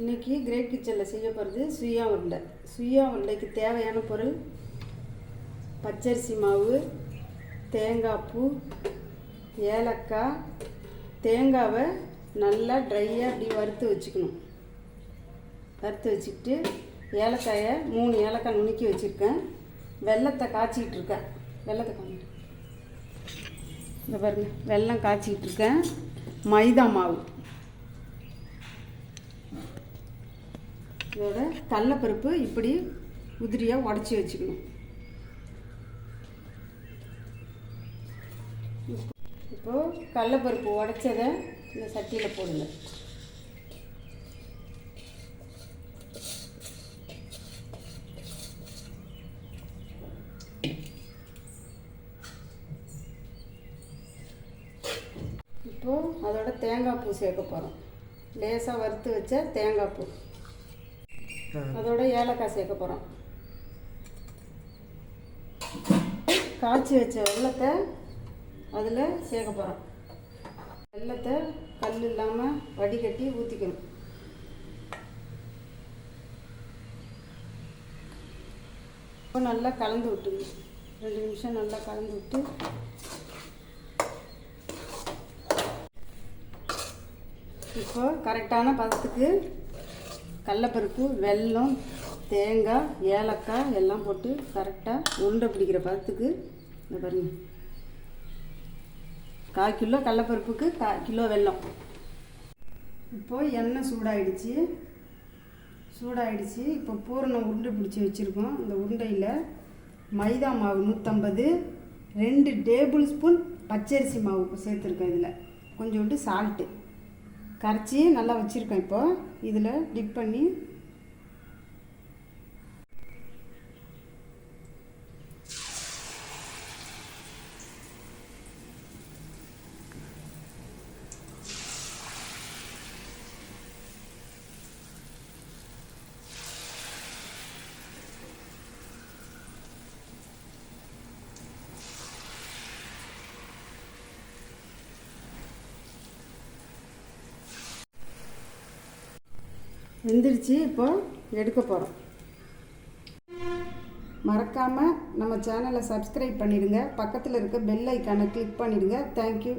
இன்னைக்கு கிரேட் கிச்சனில் செய்ய போகிறது சுயா உருண்டை. சுயா உருண்டைக்கு தேவையான பொருள் பச்சரிசி மாவு தேங்காய் பூ ஏலக்காய். தேங்காவை நல்லா ட்ரையாக அப்படி வறுத்து வச்சுக்கணும். வறுத்து வச்சுக்கிட்டு ஏலக்காயை மூணு ஏலக்காய் நுணுக்கி வச்சுருக்கேன். வெல்லத்தை காய்ச்சிக்கிட்டு இருக்கேன். வெள்ளத்தை காமிட்டு இந்த பாருங்க வெல்லம் காய்ச்சிக்கிட்டு இருக்கேன். மைதா மாவு. இதோட கடலப்பருப்பு இப்படி உதிரியாக உடச்சி வச்சுக்கணும். இப்போது கடலப்பருப்பு உடச்சதை இந்த சட்டியில் போடுங்க. இப்போது அதோட தேங்காய் பூ சேர்க்க போகிறோம் லேசாக வறுத்து வச்ச தேங்காய் பூ. அதோட ஏலக்காய் சேர்க்க போகிறோம் காய்ச்சி வச்ச வெள்ளத்தை அதில் சேர்க்க போகிறோம் வெள்ளத்தை கல் இல்லாமல் வடிகட்டி ஊற்றிக்கணும் இப்போ நல்லா கலந்து விட்டுங்க ரெண்டு நிமிஷம் நல்லா கலந்து விட்டு. இப்போ கரெக்டான பதத்துக்கு கடலப்பருப்பு வெல்லம் தேங்காய் ஏலக்காய் எல்லாம் போட்டு கரெக்டாக உருண்டை பிடிக்கிற பதத்துக்கு இந்த பாருங்க. கால் கிலோ கடலப்பருப்புக்கு கால் கிலோ வெல்லம். இப்போது எண்ணெய் சூடாகிடுச்சு சூடாயிடுச்சு. இப்போ பூரணம் உருண்டை பிடிச்சி வச்சுருக்கோம். இந்த உருண்டையில் மைதா மாவு நூற்றம்பது ரெண்டு டேபிள் ஸ்பூன் பச்சரிசி மாவு சேர்த்துருக்கேன் இதில். கொஞ்சோண்டு சால்ட்டு கரைச்சி நல்லா வச்சுருக்கேன் இப்போது இதில் டிப் பண்ணி வெந்துடுச்சு இப்போ எடுக்க போகிறோம் மறக்காமல் நம்ம சேனலை சப்ஸ்கிரைப் பண்ணிடுங்க. பக்கத்தில் இருக்க பெல் ஐக்கானை கிளிக் பண்ணிடுங்க. தேங்க்யூ